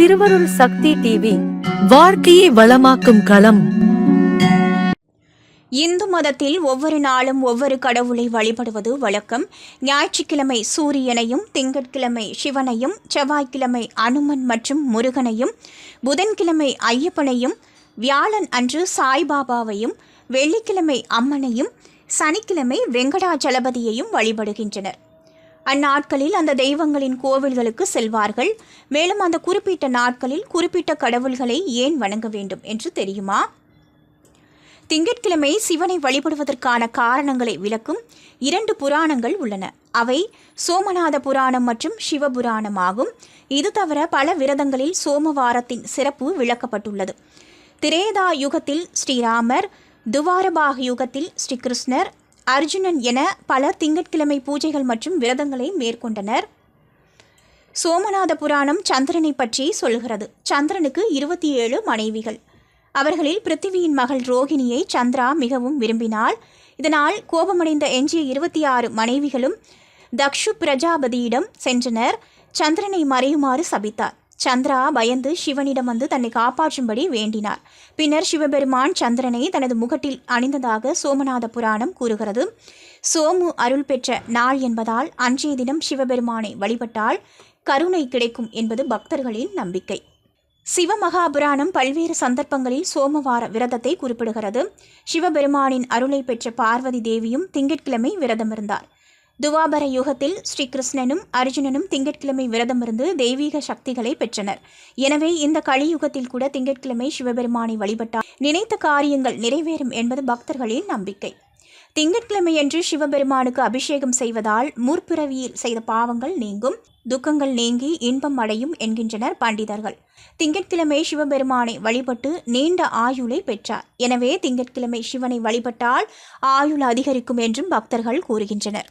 திருவருள் சக்தி டிவி வாழ்க்கையை வளமாக்கும் களம். இந்து மதத்தில் ஒவ்வொரு நாளும் ஒவ்வொரு கடவுளை வழிபடுவது வழக்கம். ஞாயிற்றுக்கிழமை சூரியனையும் திங்கட்கிழமை சிவனையும் செவ்வாய்க்கிழமை அனுமன் மற்றும் முருகனையும் புதன்கிழமை ஐயப்பனையும் வியாழன் அன்று சாய்பாபாவையும் வெள்ளிக்கிழமை அம்மனையும் சனிக்கிழமை வெங்கடாஜலபதியையும் வழிபடுகின்றனர். அந்நாட்களில் அந்த தெய்வங்களின் கோவில்களுக்கு செல்வார்கள். மேலும் அந்த குறிப்பிட்ட நாட்களில் குறிப்பிட்ட கடவுள்களை ஏன் வணங்க வேண்டும் என்று தெரியுமா? திங்கட்கிழமை சிவனை வழிபடுவதற்கான காரணங்களை விளக்கும் இரண்டு புராணங்கள் உள்ளன. அவை சோமநாத புராணம் மற்றும் சிவபுராணம் ஆகும். இது தவிர பல விரதங்களில் சோமவாரத்தின் சிறப்பு விளக்கப்பட்டுள்ளது. திரேதா யுகத்தில் ஸ்ரீராமர் துவாரபாக யுகத்தில் ஸ்ரீகிருஷ்ணர் அர்ஜுனன் என பலர் திங்கட்கிழமை பூஜைகள் மற்றும் விரதங்களை மேற்கொண்டனர். சோமநாத புராணம் சந்திரனை பற்றி சொல்கிறது. சந்திரனுக்கு இருபத்தி ஏழு மனைவிகள். அவர்களில் பிருத்திவியின் மகள் ரோகிணியை சந்திரா மிகவும் விரும்பினாள். இதனால் கோபமடைந்த எஞ்சிய இருபத்தி ஆறு மனைவிகளும் தக்ஷு பிரஜாபதியிடம் சென்றனர். சந்திரனை மறையுமாறு சபித்தார். சந்திரா பயந்து சிவனிடம் வந்து தன்னை காப்பாற்றும்படி வேண்டினார் பின்னர் சிவபெருமான் சந்திரனை தனது முகட்டில் அணிந்ததாக சோமநாத புராணம் கூறுகிறது. சோமு அருள் பெற்ற நாள் என்பதால் அன்றைய தினம் சிவபெருமானை வழிபட்டால் கருணை கிடைக்கும் என்பது பக்தர்களின் நம்பிக்கை. சிவமகாபுராணம் பல்வேறு சந்தர்ப்பங்களில் சோமவார விரதத்தை குறிப்பிடுகிறது. சிவபெருமானின் அருளை பெற்ற பார்வதி தேவியும் திங்கட்கிழமை விரதமிருந்தார். துவாபர யுகத்தில் ஸ்ரீகிருஷ்ணனும் அர்ஜுனனும் திங்கட்கிழமை விரதமிருந்து தெய்வீக சக்திகளை பெற்றனர். எனவே இந்த கலியுகத்தில் கூட திங்கட்கிழமை சிவபெருமானை வழிபட்டால் நினைத்த காரியங்கள் நிறைவேறும் என்பது பக்தர்களின் நம்பிக்கை. திங்கட்கிழமையன்று சிவபெருமானுக்கு அபிஷேகம் செய்வதால் முற்பிறவியில் செய்த பாவங்கள் நீங்கும் துக்கங்கள் நீங்கி இன்பம் அடையும் என்கின்றனர் பண்டிதர்கள். திங்கட்கிழமை சிவபெருமானை வழிபட்டு நீண்ட ஆயுளை பெற்றார். எனவே திங்கட்கிழமை சிவனை வழிபட்டால் ஆயுள் அதிகரிக்கும் என்றும் பக்தர்கள் கூறுகின்றனர்.